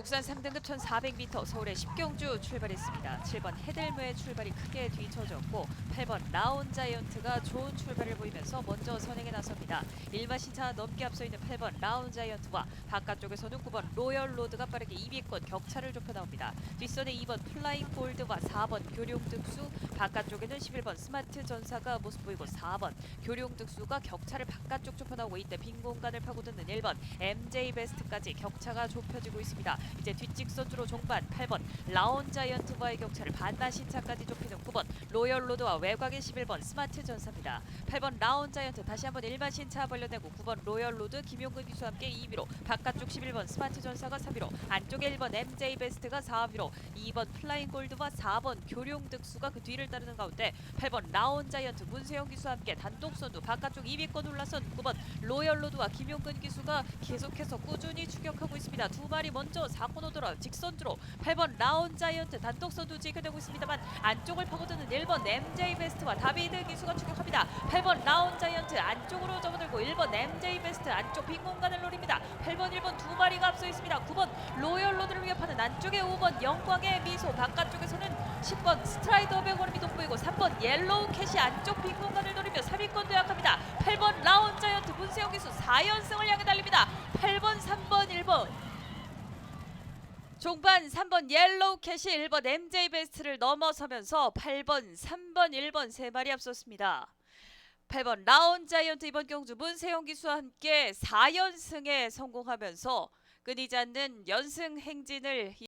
국산 3등급 1,400m 서울의 10경주 출발했습니다. 7번 헤델무의 출발이 크게 뒤처졌고 8번 라온 자이언트가 좋은 출발을 보이면서 먼저 선행에 나섭니다. 1마 신 차 넘게 앞서 있는 8번 라온 자이언트와 바깥쪽에서는 9번 로열 로드가 빠르게 2위권 격차를 좁혀 나옵니다. 뒷선에 2번 플라잉 골드와 4번 교룡 득수, 바깥쪽에는 11번 스마트 전사가 모습 보이고 4번 교룡 득수가 격차를 바깥쪽 좁혀 나오고 있대 빈 공간을 파고드는 1번 MJ 베스트까지 격차가 좁혀지고 있습니다. 이제 뒷직선 주로 종반 8번 라온 자이언트와의 격차를 반나 신 차까지 좁히는 9번 로열 로드와 외곽의 11번 스마트 전사입니다. 8번 라온 자이언트 다시 한번 일반 신차 벌려내고 9번 로열 로드 김용근 기수와 함께 2위로 바깥쪽 11번 스마트 전사가 3위로 안쪽에 1번 MJ 베스트가 4위로 2번 플라잉 골드와 4번 교룡 득수가 그 뒤를 따르는 가운데 8번 라온 자이언트 문세영 기수와 함께 단독 선두 바깥쪽 2위권 올라선 9번 로열 로드와 김용근 기수가 계속해서 꾸준히 추격하고 있습니다. 두 마리 먼저 4코너 돌아 직선주로 8번 라온 자이언트 단독 선두 지켜내고 있습니다만 안쪽을 파고드는 1번 MJ 베스트와 다비드 기수가 추격합니다. 8번 라온 자이언트 안쪽으로 접어들고 1번 MJ 베스트 안쪽 빈 공간을 노립니다. 8번 1번 두 마리가 앞서 있습니다. 9번 로열 로드를 위협하는 안쪽에 5번 영광의 미소 바깥쪽에서는 10번 스트라이더 돋 보이고 3번 옐로우 캣이 안쪽 빈 공간을 노리며 3위권 도 약합니다. 8번 라온 자이언트 문세영 기수 4연승을 향해 달립니다. 8번 3번 1번 종반 3번 옐로우 캣이 1번 MJ 베스트를 넘어서면서 8번 3번 1번 세 마리 앞섰습니다. 8번 라온 자이언트 이번 경주 문세영 기수와 함께 4연승에 성공하면서 끊이지 않는 연승 행진을